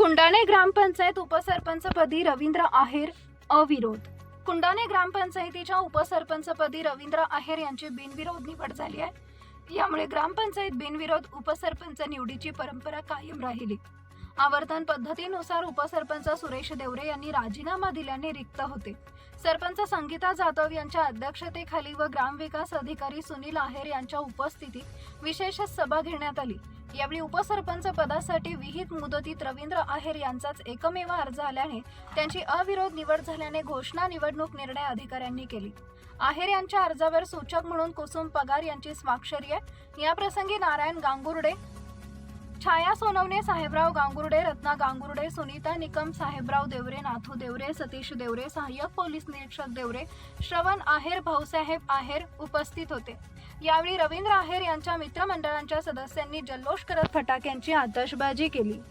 कुंडाणे ग्रामपंचायत उपसरपंचपदी रवींद्र आहेर अविरोध. कुंडाणे ग्रामपंचायतीच्या उपसरपंचपदी रवींद्र आहेर यांची बिनविरोध निवड झाली आहे. यामुळे ग्रामपंचायत बिनविरोध उपसरपंच निवडीची परंपरा कायम राहिली. आवर्तन पद्धतीनुसार उपसरपंच सुरेश देवरे यांनी राजीनामा दिल्याने रिक्त होते. सरपंच संगीता जाधव यांच्या अध्यक्षतेखाली व ग्रामविकास अधिकारी सुनील आहेर यांच्या उपस्थितीत विशेष सभा घेण्यात आली. यावेळी उपसरपंच पदासाठी विहित मुदतीत रवींद्र आहेर यांचाच एकमेव अर्ज आल्याने त्यांची अविरोध निवड झाल्याने घोषणा निवडणूक निर्णय अधिकाऱ्यांनी केली. आहेर यांच्या अर्जावर सूचक म्हणून कुसुम पगार यांची स्वाक्षरी आहे. या प्रसंगी नारायण गांगुर्डे छाया सोनवणे साहेबराव गांगुर्डे रत्ना गांगुर्डे सुनीता निकम साहेबराव देवरे नाथू देवरे सतीश देवरे सहाय्यक पोलीस निरीक्षक देवरे श्रवण आहेर भाऊसाहेब आहेर उपस्थित होते. यावेळी रवींद्र आहेर यांच्या मित्रमंडळांच्या सदस्यांनी जल्लोष करत फटाक्यांची आतषबाजी केली.